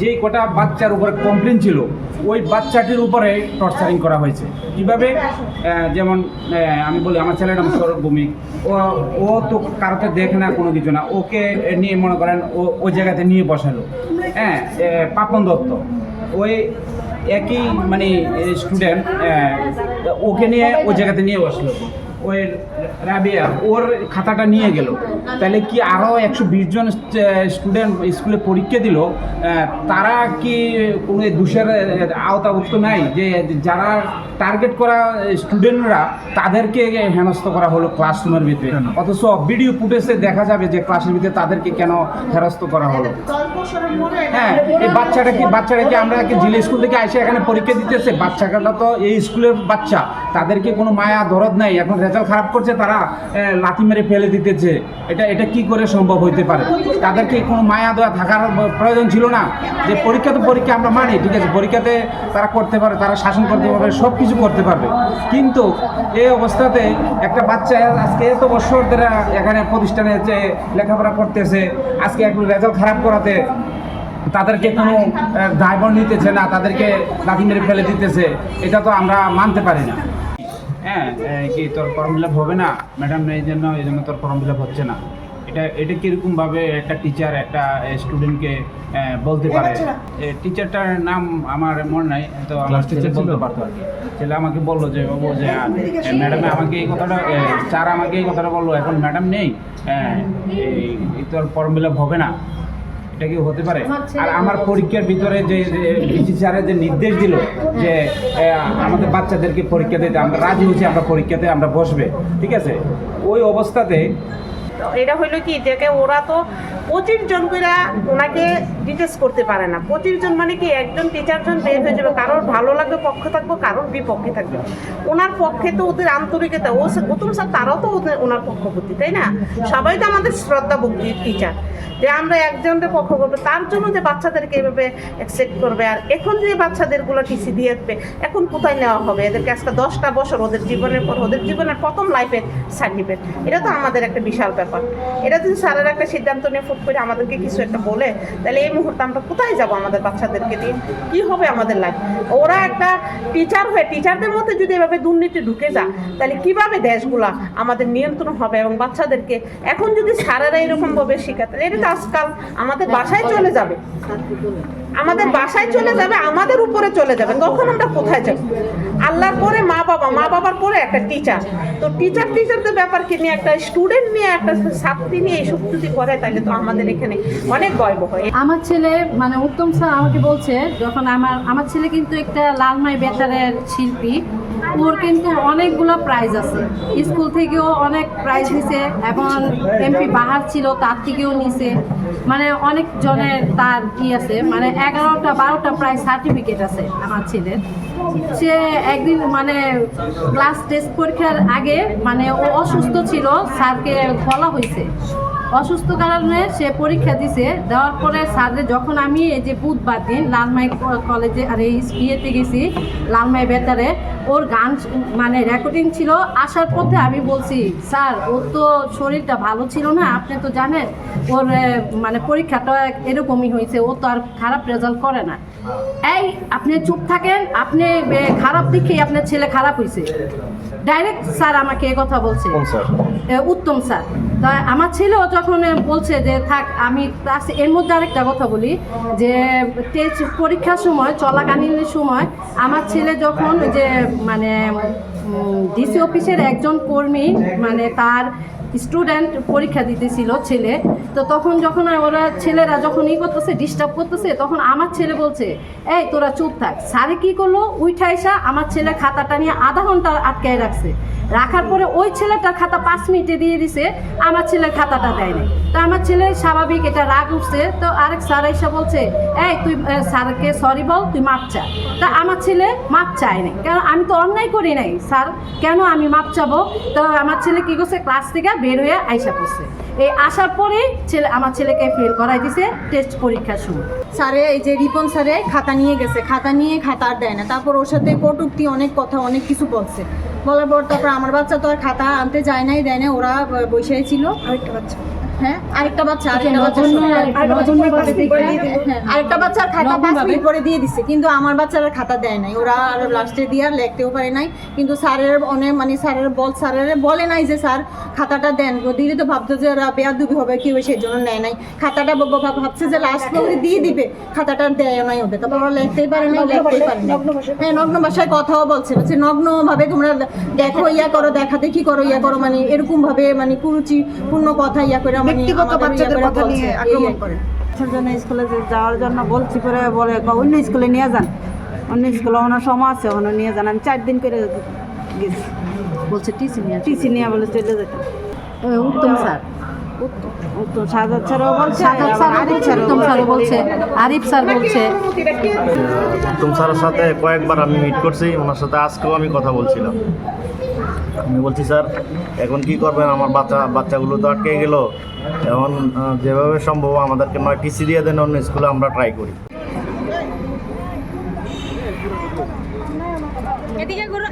যে কটা বাচ্চার উপরে কমপ্লেন ছিল, ওই বাচ্চাটির উপরে টর্চারিং করা হয়েছে। কীভাবে? যেমন আমি বলি, আমার ছেলের নাম সৌরভ ভৌমিক। ও ও তো কারোতে দেখে না, কোনো কিছু না। ওকে নিয়ে মনে করেন, ও, ওই জায়গাতে নিয়ে বসালো। হ্যাঁ পাপন দত্ত। ওই একই মানে স্টুডেন্ট ওকে নিয়ে ওই জায়গাতে নিয়ে বসল। ওই রাবিয়া ওর খাতাটা নিয়ে গেল। তাহলে কি আরও একশো বিশ জন স্টুডেন্ট স্কুলে পরীক্ষা দিল? তারা কি কোনো দোষের আওতাভুক্ত নাই? যে যারা টার্গেট করা স্টুডেন্টরা তাদেরকে হেনস্থ করা হলো ক্লাসরুমের ভিতরে। অথচ ভিডিও ফুটেজে দেখা যাবে যে ক্লাসের ভিতরে তাদেরকে কেন হেনস্থ করা হলো? হ্যাঁ এই বাচ্চাটা কি বাচ্চাটা কি আমরা কি জিলা স্কুল থেকে এসে এখানে পরীক্ষা দিতেছে? বাচ্চাটা তো এই স্কুলের বাচ্চা। তাদেরকে কোনো মায়া দরদ নাই? এখন রেজাল্ট খারাপ করছে তারা লাথি মেরে ফেলে দিতেছে। এটা এটা কি করে সম্ভব হইতে পারে? তাদেরকে কোনো মায়া দেওয়া থাকার প্রয়োজন ছিল না? যে পরীক্ষা তো পরীক্ষা, আমরা মানি, ঠিক আছে? পরীক্ষাতে তারা করতে পারে, তারা শাসন করতে পারবে সব কিছু করতে পারবে। কিন্তু এই অবস্থাতে একটা বাচ্চা আজকে এত বছর ধরে এখানে প্রতিষ্ঠানে যে লেখাপড়া করতেছে, আজকে একটু রেজাল্ট খারাপ করাতে, তাদেরকে কোনো দায়ভার নিতেছে না, তাদেরকে লাঠি মেরে ফেলে দিতেছে, এটা তো আমরা মানতে পারি না। হ্যাঁ কি তোর ফর্ম ফিল হবে না? ম্যাডাম এই জন্য এই জন্য তোর ফর্ম ফিল হচ্ছে না। এটা এটা কীরকমভাবে একটা টিচার একটা স্টুডেন্টকে বলতে পারে? টিচারটার নাম আমার মনে নাই তো আমার টিচার বলতে পারতো আর কি। ছেলে আমাকে বলল যে বাবু যে ম্যাডাম আমাকে এই কথাটা স্যার আমাকে এই কথাটা বলল এখন ম্যাডাম নেই? হ্যাঁ, এই এই তোর ফর্ম ফিল হবে না। এটা কি হতে পারে? আর আমার পরীক্ষার ভিতরে যে বিসি স্যারের যে নির্দেশ দিল যে আমাদের বাচ্চাদেরকে পরীক্ষা দিতে আমরা রাজি হয়েছি আমরা পরীক্ষাতে আমরা বসবে ঠিক আছে? ওই অবস্থাতে এটা হইল কি, যে ওরা তো পঁচিশ জন করে ওনাকে ডিটেলস করতে পারে না। পঁচিশ জন মানে কি, একজন টিচার জন বের হয়ে যাবে, কারোর ভালো লাগবে, পক্ষে থাকব, কারোর বিপক্ষে থাকবে। ওনার পক্ষে তো ওদের আন্তরিকতা, ও গৌতম স্যার তারাও তো ওদের, ওনার পক্ষপতি, তাই না? সবাই তো আমাদের শ্রদ্ধা ভক্তি টিচার যে আমরা একজনের পক্ষ করব, তার জন্য যে বাচ্চাদেরকে এভাবে অ্যাকসেপ্ট করবে, আর এখন যে বাচ্চাদেরগুলো টিসি দিয়ে আসবে, এখন কোথায় নেওয়া হবে? এদেরকে আজকে দশটা বছর ওদের জীবনের পর, ওদের জীবনের প্রথম লাইফের সার্টিফিকেট এটা তো আমাদের একটা বিশাল ব্যাপার। এটা যদি স্যারের একটা সিদ্ধান্ত নিয়ে ফুট করে আমাদেরকে কিছু একটা বলে, তাহলে এই মুহূর্তে আমরা কোথায় যাব আমাদের বাচ্চাদেরকে দিয়ে? কি হবে আমাদের লাইফ ওরা একটা টিচার হয়ে টিচারদের মধ্যে যদি এভাবে দুর্নীতি ঢুকে যায়, তাহলে কীভাবে দেশগুলা আমাদের নিয়ন্ত্রণ হবে এবং বাচ্চাদেরকে এখন যদি স্যারেরা এরকমভাবে শেখায়, তাহলে এটা তো আজকাল আমাদের বাসায় চলে যাবে। আমাদের বাসায় চলে যাবে, আমাদের উপরে চলে যাবে। তখন আমরা কোথায় যাব? আল্লাহর পরে মা বাবা মা একটা টিচার তো টিচার টিচারদের ব্যাপারকে নিয়ে একটা স্টুডেন্ট নিয়ে একটা ছাত্রী নিয়ে এইসব যদি করে, তাহলে তো আমাদের এখানে অনেক গর্ব হয়। আমার ছেলে মানে উত্তম স্যার আমাকে বলছে, যখন আমার আমার ছেলে কিন্তু একটা লালমাই বেতারের শিল্পী, ওর কিন্তু অনেকগুলো প্রাইজ আছে। স্কুল থেকেও অনেক প্রাইজ নিছে, এখন এমপি বাহার ছিল, তার থেকেও নিছে। মানে অনেক জনের তার কি আছে মানে এগারোটা বারোটা প্রায় সার্টিফিকেট আছে আমার ছেলের। সে একদিন মানে ক্লাস টেস্ট পরীক্ষার আগে মানে ও অসুস্থ ছিল, স্যারকে বলা হয়েছে। অসুস্থ কারণে সে পরীক্ষা দিছে। দেওয়ার পরে স্যারের যখন আমি এই যে বুধবার দিন লালমাই কলেজে, আর, এই ইয়েতে গেছি, লালমাই বেতারে, ওর গান মানে রেকর্ডিং ছিল। আসার পথে আমি বলছি, স্যার, ওর তো শরীরটা ভালো ছিল না, আপনি তো জানেন, ওর মানে পরীক্ষাটা এরকমই হয়েছে, ও তো আর খারাপ রেজাল্ট করে না। এই, আপনি চুপ থাকেন, আপনি খারাপ দেখেই আপনার ছেলে খারাপ হয়েছে ডাইরেক্ট স্যার আমাকে এ কথা বলছে। স্যার? উত্তম স্যার। তা আমার ছেলেও যখন বলছে যে থাক আমি এর মধ্যে আরেকটা কথা বলি যে টেস্ট পরীক্ষার সময় চলাকালীন সময় আমার ছেলে যখন যে মানে ডিসি অফিসের একজন কর্মী মানে তার স্টুডেন্ট পরীক্ষা দিতেছিল ছেলে। তো তখন যখন ওরা ছেলেরা যখন ই করতেছে ডিস্টার্ব করতেছে, তখন আমার ছেলে বলছে, এই, তোরা চুপ থাক। স্যারে কী করল? উঠা এসা আমার ছেলে খাতাটা নিয়ে আধা ঘণ্টা আটকায় রাখছে। রাখার পরে ওই ছেলেটার খাতা পাঁচ মিনিটে দিয়ে দিছে, আমার ছেলের খাতাটা দেয় নাই। তো আমার ছেলে স্বাভাবিক এটা রাগ উঠছে। তো আরেক স্যার এসে বলছে, এই, তুই স্যারকে সরি বল, তুই মাপ চা। তা আমার ছেলে মাপ চায় নাই। কারণ আমি তো অন্যায় করি নাই। স্যার, কেন আমি মাপ চাবো? তো আমার ছেলে কী করছে? ক্লাস থেকে বের হয়ে আইসা করছে এই আসার পরেই ছেলে আমার ছেলেকে ফেল করাই দিছে টেস্ট পরীক্ষা শুরু। স্যারে, এই যে রিপন স্যারে খাতা নিয়ে গেছে। খাতা নিয়ে খাতা আর দেয় না। তারপর ওর সাথে কটুক্তি, অনেক কথা, অনেক কিছু বলছে। বলার পর তারপর আমার বাচ্চা তো আর খাতা আনতে যায় নাই, দেয় না ওরা বসেই ছিল। আরেকটা বাচ্চা। হ্যাঁ আরেকটা বাচ্চা আরেকটা বাচ্চা নগণ্য- নগণ্যভাবে দেখে হ্যাঁ, আরেকটা বাচ্চার খাতা পাঁচ মিনিট পরে দিয়ে দিচ্ছে কিন্তু আমার বাচ্চারা খাতা দেয় নাই। ওরা আর লাস্টে দিয়ে আর লিখতেও পারে নাই। কিন্তু স্যারের অনেক মানে স্যারের বল স্যারের বলে নাই যে স্যার খাতাটা দেন। দিলে তো ভাবতো যে ওরা বেয়াদুবি হবে কি সেই জন্য নেয় নাই। খাতাটা ভাবছে যে লাস্ট দিয়ে দিবে। খাতাটা দেয় নাই ওদের। তারপর ওরা লিখতেই পারে নাই লিখতেই পারে হ্যাঁ নগ্ন ভাষায় কথাও বলছে। বলছে নগ্ন ভাবে তোমরা দেখো ইয়া করো দেখা দেখি করো ইয়া করো। মানে এরকম ভাবে মানে কুরুচিপূর্ণ কথা ইয়া করে ব্যক্তিগত বাচ্চাদের কথা নিয়ে আক্রমণ করে। জন্য স্কুলে যে যাওয়ার জন্য বলছি পরে বলে "ক, অন্য স্কুলে নিয়ে যান। অন্য স্কুলে ওনার সময় আছে ওখানে নিয়ে যান। আমি চার দিন করে গেছি। বলছে টিসি নিয়ে। টিসি নিয়ে বলে চলে যেতাম। এ, উত্তম স্যার। উত্তম সাজাদ স্যারও বলছে সাজাদ স্যার আরিফ উত্তম স্যারও বলছে আরিফ স্যার বলছে। উত্তম স্যারের সাথে কয়েকবার আমি মিট করছি ওনার সাথে আজকেও আমি কথা বলছিলাম। আমি বলছি স্যার এখন কি করবেন আমার বাচ্চা বাচ্চাগুলো তো আটকে গেল এখন যেভাবে সম্ভব আমাদেরকে নয় টিসি দিয়ে দেন অন্য স্কুলে আমরা ট্রাই করি এদিকে ঘুরো।